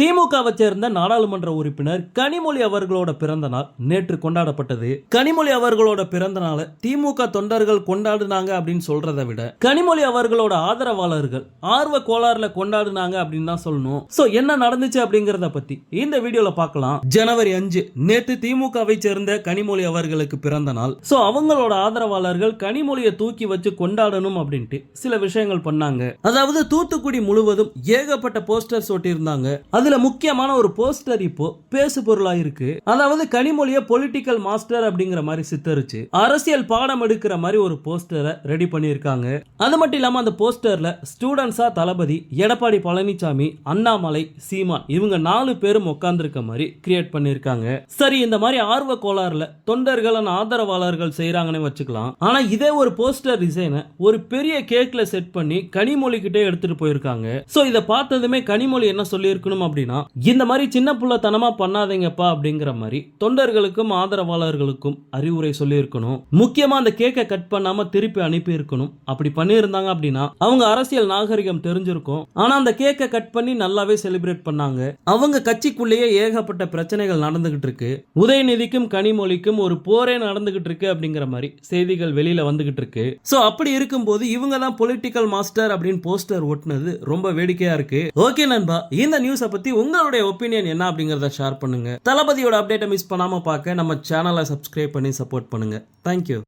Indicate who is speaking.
Speaker 1: திமுகவை சேர்ந்த நாடாளுமன்ற உறுப்பினர் கனிமொழி அவர்களோட பிறந்த நாள் நேற்று கொண்டாடப்பட்டது. கனிமொழி அவர்களோட பிறந்த நாளை திமுக தொண்டர்கள் கொண்டாடுனாங்க அப்படின்னு சொல்றதை விட கனிமொழி அவர்களோட ஆதரவாளர்கள் ஆர்வ கோளாறுல கொண்டாடுனாங்க அப்படின்னு தான் சொல்லணும். சோ என்ன நடந்துச்சு அப்படிங்கறத பத்தி இந்த வீடியோல பார்க்கலாம். ஜனவரி அஞ்சு நேற்று திமுகவை சேர்ந்த கனிமொழி அவர்களுக்கு பிறந்த நாள். சோ அவங்களோட ஆதரவாளர்கள் கனிமொழியை தூக்கி வச்சு கொண்டாடணும் அப்படின்ட்டு சில விஷயங்கள் பண்ணாங்க. அதாவது தூத்துக்குடி முழுவதும் ஏகப்பட்ட போஸ்டர்ஸ் ஒட்டியிருந்தாங்க. அதில் முக்கியமான ஒரு போஸ்டர் இப்போ பேசு பொருளா இருக்கு. அதாவது கனிமொழிய பொலிட்டிக்கல் மாஸ்டர் அப்படிங்கிற மாதிரி சித்தரிச்சு அரசியல் பாடம் எடுக்கிற மாதிரி ஒரு போஸ்டரை ரெடி பண்ணியிருக்காங்க. அது மட்டும் இல்லாம அந்த போஸ்டர்ல ஸ்டூடெண்ட்ஸாக தளபதி எடப்பாடி பழனிசாமி அண்ணாமலை சீமான் இவங்க நாலு பேரும் உட்கார்ந்துருக்க மாதிரி கிரியேட் பண்ணியிருக்காங்க. சரி இந்த மாதிரி ஆர்வ கோளாறுல தொண்டர்கள் ஆதரவாளர்கள் செய்கிறாங்கன்னு வச்சுக்கலாம். ஆனா இதே ஒரு போஸ்டர் டிசைனை ஒரு பெரிய கேக்ல செட் பண்ணி கனிமொழி கிட்டே எடுத்துட்டு போயிருக்காங்க. சோ இதை பார்த்ததுமே கனிமொழி என்ன சொல்லியிருக்கணும் அப்படின்னா இந்த மாதிரி சின்ன புள்ளத்தனமா பண்ணாதீங்கப்பா அப்படிங்கிற மாதிரி தொண்டர்களுக்கும் ஆதரவாளர்களுக்கும் அறிவுரை சொல்லியிருக்கணும். முக்கியமா அந்த கேக்கை கட் பண்ணாம திருப்பி அனுப்பி இருக்கணும் அப்படி பண்ணியிருந்தாங்க அப்படின்னா அவங்க அரசியல் நாகரிகம் தெரிஞ்சிருக்கும். ஆனா அந்த கேக்கை கட் பண்ணி நல்லாவே செலிப்ரேட் பண்ணாங்க. அவங்க கட்சிக்குள்ளேயே ஏகப்பட்ட பிரச்சனைகள் நடந்துகிட்டு இருக்கு. உதயநிதிக்கும் கனிமொழிக்கும் ஒரு போரே நடந்துகிட்டு இருக்கு அப்படிங்கிற மாதிரி செய்திகள் வெளியில வந்துகிட்டு இருக்கு. சோ அப்படி இருக்கும்போது இவங்க தான் பொலிட்டிக்கல் மாஸ்டர் அப்படின்னு போஸ்டர் ஒட்டினது ரொம்ப வேடிக்கையா இருக்கு. ஓகே நண்பா இந்த நியூஸை பத்தி உங்களுடைய ஒப்பீனியன் என்ன அப்படிங்கறத ஷேர் பண்ணுங்க. தளபதியோட அப்டேட்டை மிஸ் பண்ணாம பார்க்க நம்ம சேனலை சப்ஸ்கிரைப் பண்ணி சப்போர்ட் பண்ணுங்க. தேங்க்யூ